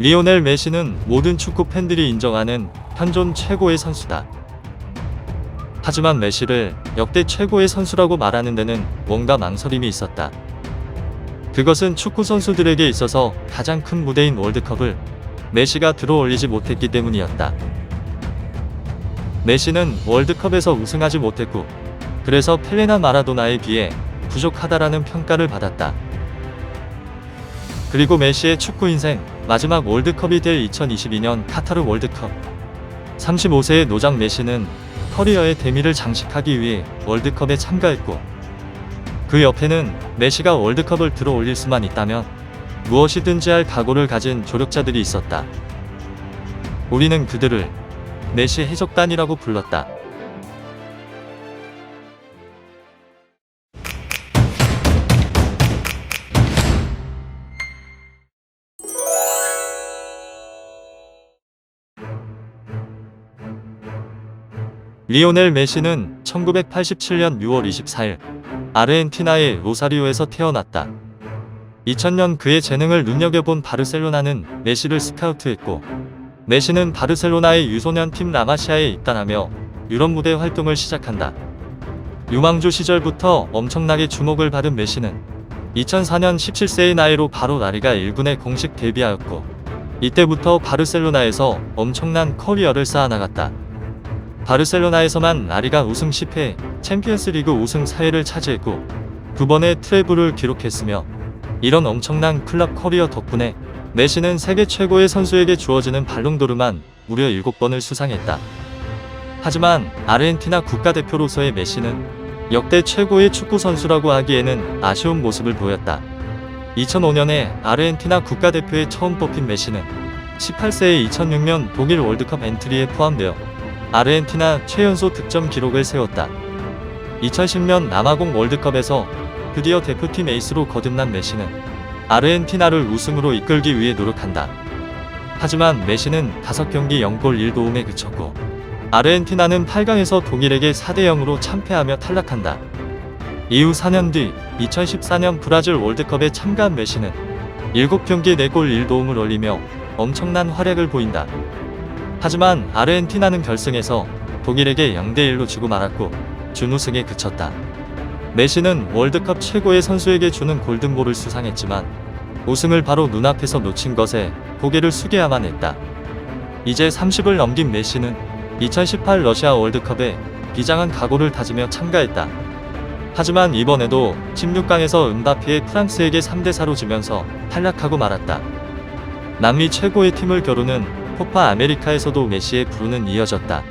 리오넬 메시는 모든 축구 팬들이 인정하는 현존 최고의 선수다. 하지만 메시를 역대 최고의 선수라고 말하는 데는 뭔가 망설임이 있었다. 그것은 축구 선수들에게 있어서 가장 큰 무대인 월드컵을 메시가 들어올리지 못했기 때문이었다. 메시는 월드컵에서 우승하지 못했고, 그래서 펠레나 마라도나에 비해 부족하다라는 평가를 받았다. 그리고 메시의 축구 인생 마지막 월드컵이 될 2022년 카타르 월드컵. 35세의 노장 메시는 커리어의 대미를 장식하기 위해 월드컵에 참가했고, 그 옆에는 메시가 월드컵을 들어올릴 수만 있다면 무엇이든지 할 각오를 가진 조력자들이 있었다. 우리는 그들을 메시 해적단이라고 불렀다. 리오넬 메시는 1987년 6월 24일 아르헨티나의 로사리오에서 태어났다. 2000년 그의 재능을 눈여겨본 바르셀로나는 메시를 스카우트했고 메시는 바르셀로나의 유소년 팀 라마시아에 입단하며 유럽 무대 활동을 시작한다. 유망주 시절부터 엄청나게 주목을 받은 메시는 2004년 17세의 나이로 바로 라리가 1군에 공식 데뷔하였고 이때부터 바르셀로나에서 엄청난 커리어를 쌓아나갔다. 바르셀로나에서만 라리가 우승 10회, 챔피언스리그 우승 4회를 차지했고 두 번의 트래블을 기록했으며 이런 엄청난 클럽 커리어 덕분에 메시는 세계 최고의 선수에게 주어지는 발롱도르만 무려 7번을 수상했다. 하지만 아르헨티나 국가대표로서의 메시는 역대 최고의 축구 선수라고 하기에는 아쉬운 모습을 보였다. 2005년에 아르헨티나 국가대표에 처음 뽑힌 메시는 18세의 2006년 독일 월드컵 엔트리에 포함되어 아르헨티나 최연소 득점 기록을 세웠다. 2010년 남아공 월드컵에서 드디어 대표팀 에이스로 거듭난 메시는 아르헨티나를 우승으로 이끌기 위해 노력한다. 하지만 메시는 5경기 0골 1도움에 그쳤고 아르헨티나는 8강에서 독일에게 4대 0으로 참패하며 탈락한다. 이후 4년 뒤 2014년 브라질 월드컵에 참가한 메시는 7경기 4골 1도움을 올리며 엄청난 활약을 보인다. 하지만 아르헨티나는 결승에서 독일에게 0대1로 지고 말았고 준우승에 그쳤다. 메시는 월드컵 최고의 선수에게 주는 골든볼을 수상했지만 우승을 바로 눈앞에서 놓친 것에 고개를 숙여야만 했다. 이제 30을 넘긴 메시는 2018 러시아 월드컵에 비장한 각오를 다지며 참가했다. 하지만 이번에도 16강에서 은바피의 프랑스에게 3대4로 지면서 탈락하고 말았다. 남미 최고의 팀을 겨루는 코파 아메리카에서도 메시의 부르는 이어졌다.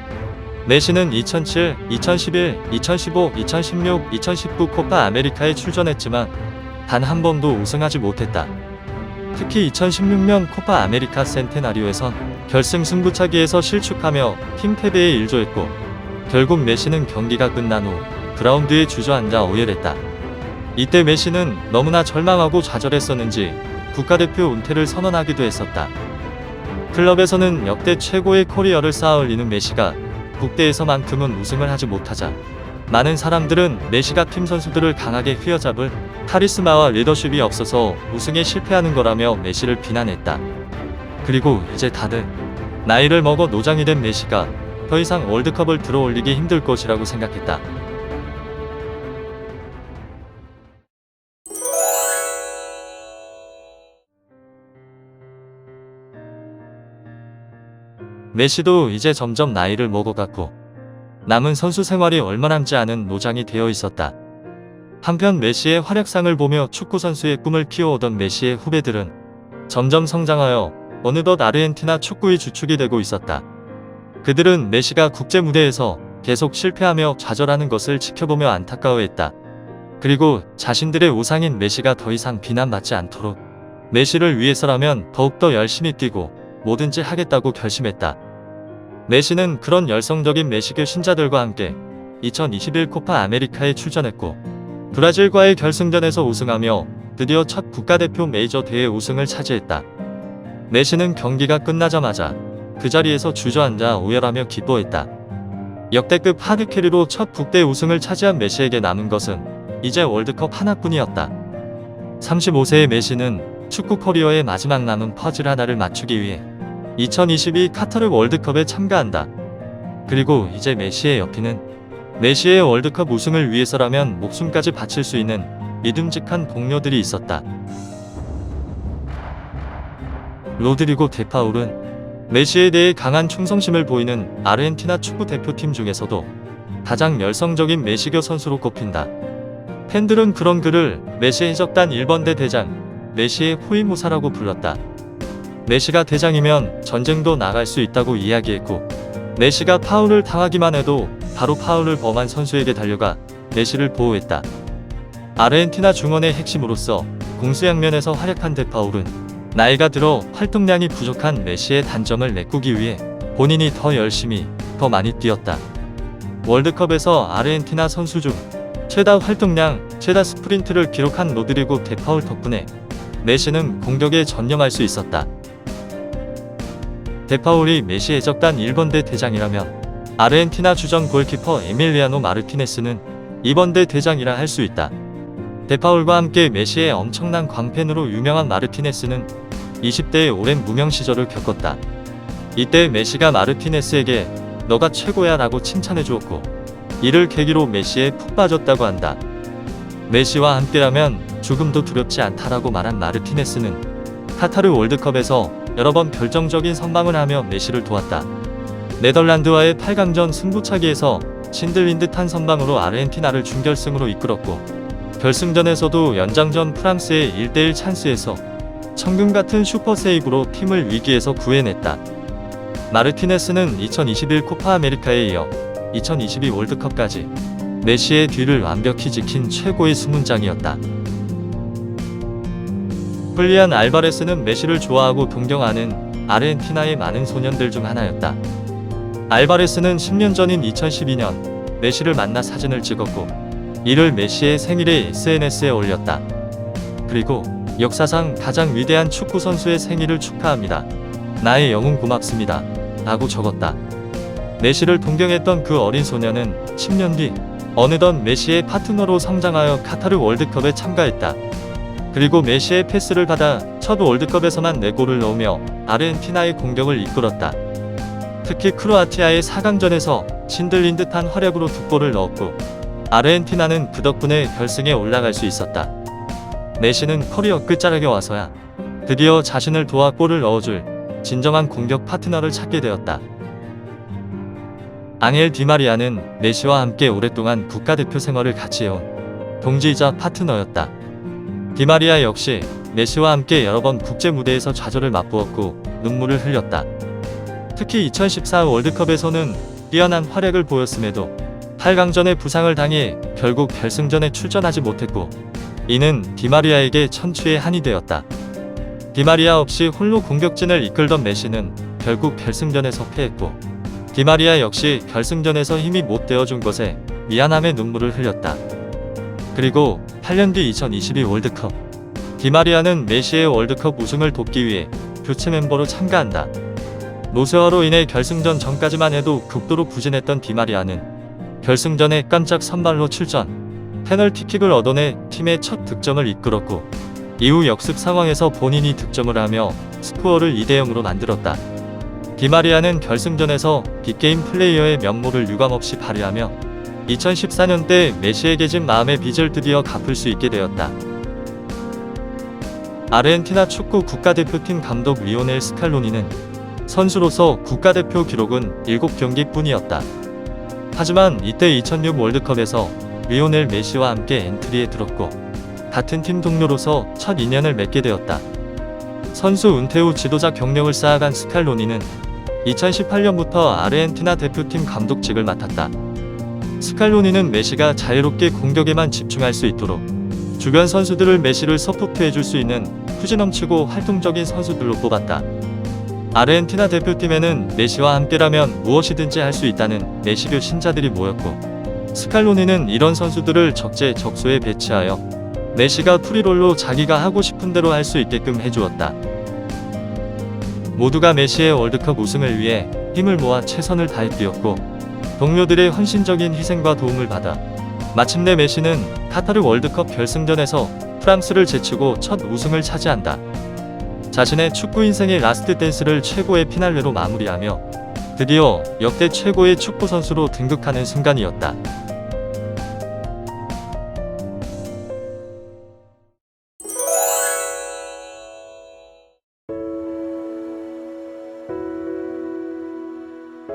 메시는 2007, 2011, 2015, 2016, 2019 코파 아메리카에 출전했지만 단 한 번도 우승하지 못했다. 특히 2016년 코파 아메리카 센테나리오에선 결승 승부차기에서 실축하며 팀 패배에 일조했고 결국 메시는 경기가 끝난 후 그라운드에 주저앉아 오열했다. 이때 메시는 너무나 절망하고 좌절했었는지 국가대표 은퇴를 선언하기도 했었다. 클럽에서는 역대 최고의 커리어를 쌓아 올리는 메시가 국대에서만큼은 우승을 하지 못하자 많은 사람들은 메시가 팀 선수들을 강하게 휘어잡을 카리스마와 리더십이 없어서 우승에 실패하는 거라며 메시를 비난했다. 그리고 이제 다들 나이를 먹어 노장이 된 메시가 더 이상 월드컵을 들어올리기 힘들 것이라고 생각했다. 메시도 이제 점점 나이를 먹어갔고 남은 선수 생활이 얼마 남지 않은 노장이 되어 있었다. 한편 메시의 활약상을 보며 축구 선수의 꿈을 키워오던 메시의 후배들은 점점 성장하여 어느덧 아르헨티나 축구의 주축이 되고 있었다. 그들은 메시가 국제 무대에서 계속 실패하며 좌절하는 것을 지켜보며 안타까워했다. 그리고 자신들의 우상인 메시가 더 이상 비난받지 않도록 메시를 위해서라면 더욱더 열심히 뛰고 뭐든지 하겠다고 결심했다. 메시는 그런 열성적인 메시교 신자들과 함께 2021 코파 아메리카에 출전했고 브라질과의 결승전에서 우승하며 드디어 첫 국가대표 메이저 대회 우승을 차지했다. 메시는 경기가 끝나자마자 그 자리에서 주저앉아 오열하며 기뻐했다. 역대급 하드캐리로 첫 국대 우승을 차지한 메시에게 남은 것은 이제 월드컵 하나뿐이었다. 35세의 메시는 축구 커리어의 마지막 남은 퍼즐 하나를 맞추기 위해 2022 카타르 월드컵에 참가한다. 그리고 이제 메시의 옆에는 메시의 월드컵 우승을 위해서라면 목숨까지 바칠 수 있는 믿음직한 동료들이 있었다. 로드리고 데파울은 메시에 대해 강한 충성심을 보이는 아르헨티나 축구 대표팀 중에서도 가장 열성적인 메시교 선수로 꼽힌다. 팬들은 그런 그를 메시 해적단 1번대 대장, 메시의 호위무사라고 불렀다. 메시가 대장이면 전쟁도 나갈 수 있다고 이야기했고, 메시가 파울을 당하기만 해도 바로 파울을 범한 선수에게 달려가 메시를 보호했다. 아르헨티나 중원의 핵심으로서 공수양면에서 활약한 데파울은 나이가 들어 활동량이 부족한 메시의 단점을 메꾸기 위해 본인이 더 열심히, 더 많이 뛰었다. 월드컵에서 아르헨티나 선수 중 최다 활동량, 최다 스프린트를 기록한 로드리고 데파울 덕분에 메시는 공격에 전념할 수 있었다. 데파울이 메시 해적단 1번대 대장이라면 아르헨티나 주전 골키퍼 에밀리아노 마르티네스는 2번대 대장이라 할 수 있다. 데파울과 함께 메시의 엄청난 광팬으로 유명한 마르티네스는 20대의 오랜 무명 시절을 겪었다. 이때 메시가 마르티네스에게 너가 최고야 라고 칭찬해 주었고 이를 계기로 메시에 푹 빠졌다고 한다. 메시와 함께라면 죽음도 두렵지 않다라고 말한 마르티네스는 카타르 월드컵에서 여러 번 결정적인 선방을 하며 메시를 도왔다. 네덜란드와의 8강전 승부차기에서 신들린 듯한 선방으로 아르헨티나를 준결승으로 이끌었고 결승전에서도 연장전 프랑스의 1대1 찬스에서 천금 같은 슈퍼 세이브로 팀을 위기에서 구해냈다. 마르티네스는 2021 코파 아메리카에 이어 2022 월드컵까지 메시의 뒤를 완벽히 지킨 최고의 수문장이었다. 훌리안 알바레스는 메시를 좋아하고 동경하는 아르헨티나의 많은 소년들 중 하나였다. 알바레스는 10년 전인 2012년 메시를 만나 사진을 찍었고 이를 메시의 생일에 SNS에 올렸다. 그리고 역사상 가장 위대한 축구 선수의 생일을 축하합니다. 나의 영웅 고맙습니다. 라고 적었다. 메시를 동경했던 그 어린 소녀는 10년 뒤 어느덧 메시의 파트너로 성장하여 카타르 월드컵에 참가했다. 그리고 메시의 패스를 받아 첫 월드컵에서만 4골을 넣으며 아르헨티나의 공격을 이끌었다. 특히 크로아티아의 4강전에서 신들린 듯한 활약으로 두 골을 넣었고 아르헨티나는 그 덕분에 결승에 올라갈 수 있었다. 메시는 커리어 끝자락에 와서야 드디어 자신을 도와 골을 넣어줄 진정한 공격 파트너를 찾게 되었다. 앙헬 디마리아는 메시와 함께 오랫동안 국가대표 생활을 같이 해온 동지이자 파트너였다. 디마리아 역시 메시와 함께 여러 번 국제 무대에서 좌절을 맛보았고 눈물을 흘렸다. 특히 2014 월드컵에서는 뛰어난 활약을 보였음에도 8강전에 부상을 당해 결국 결승전에 출전하지 못했고 이는 디마리아에게 천추의 한이 되었다. 디마리아 없이 홀로 공격진을 이끌던 메시는 결국 결승전에서 패했고 디마리아 역시 결승전에서 힘이 못 되어준 것에 미안함의 눈물을 흘렸다. 그리고 8년 뒤 2022 월드컵 디마리아는 메시의 월드컵 우승을 돕기 위해 교체 멤버로 참가한다. 노쇠화로 인해 결승전 전까지만 해도 극도로 부진했던 디마리아는 결승전에 깜짝 선발로 출전, 페널티킥을 얻어내 팀의 첫 득점을 이끌었고 이후 역습 상황에서 본인이 득점을 하며 스코어를 2대 0으로 만들었다. 디마리아는 결승전에서 빅게임 플레이어의 면모를 유감없이 발휘하며 2014년 때 메시에게 진 마음의 빚을 드디어 갚을 수 있게 되었다. 아르헨티나 축구 국가대표팀 감독 리오넬 스칼로니는 선수로서 국가대표 기록은 7경기 뿐이었다. 하지만 이때 2006 월드컵에서 리오넬 메시와 함께 엔트리에 들었고 같은 팀 동료로서 첫 인연을 맺게 되었다. 선수 은퇴 후 지도자 경력을 쌓아간 스칼로니는 2018년부터 아르헨티나 대표팀 감독직을 맡았다. 스칼로니는 메시가 자유롭게 공격에만 집중할 수 있도록 주변 선수들을 메시를 서포트 해 줄 수 있는 후지 넘치고 활동적인 선수들로 뽑았다. 아르헨티나 대표팀에는 메시와 함께라면 무엇이든지 할 수 있다는 메시교 신자들이 모였고 스칼로니는 이런 선수들을 적재적소에 배치하여 메시가 프리롤로 자기가 하고 싶은 대로 할 수 있게끔 해주었다. 모두가 메시의 월드컵 우승을 위해 힘을 모아 최선을 다해 뛰었고 동료들의 헌신적인 희생과 도움을 받아 마침내 메시는 카타르 월드컵 결승전에서 프랑스를 제치고 첫 우승을 차지한다. 자신의 축구 인생의 라스트 댄스를 최고의 피날레로 마무리하며 드디어 역대 최고의 축구 선수로 등극하는 순간이었다.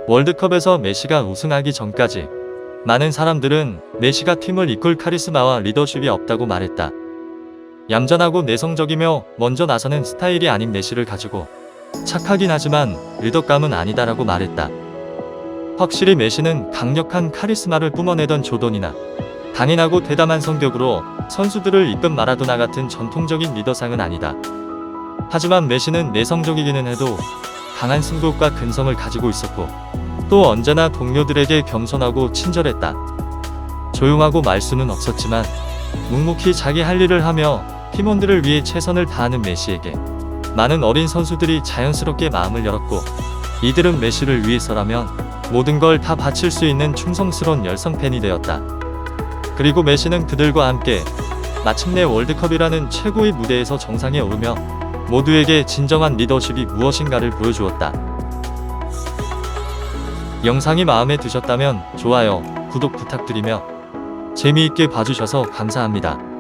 월드컵에서 메시가 우승하기 전까지 많은 사람들은 메시가 팀을 이끌 카리스마와 리더십이 없다고 말했다. 얌전하고 내성적이며 먼저 나서는 스타일이 아닌 메시를 가지고 착하긴 하지만 리더감은 아니다라고 말했다. 확실히 메시는 강력한 카리스마를 뿜어내던 조던이나 강인하고 대담한 성격으로 선수들을 이끈 마라도나 같은 전통적인 리더상은 아니다. 하지만 메시는 내성적이기는 해도 강한 승부욕과 근성을 가지고 있었고 또 언제나 동료들에게 겸손하고 친절했다. 조용하고 말수는 없었지만 묵묵히 자기 할 일을 하며 팀원들을 위해 최선을 다하는 메시에게 많은 어린 선수들이 자연스럽게 마음을 열었고 이들은 메시를 위해서라면 모든 걸 다 바칠 수 있는 충성스러운 열성 팬이 되었다. 그리고 메시는 그들과 함께 마침내 월드컵이라는 최고의 무대에서 정상에 오르며 모두에게 진정한 리더십이 무엇인가를 보여주었다. 영상이 마음에 드셨다면 좋아요, 구독 부탁드리며 재미있게 봐주셔서 감사합니다.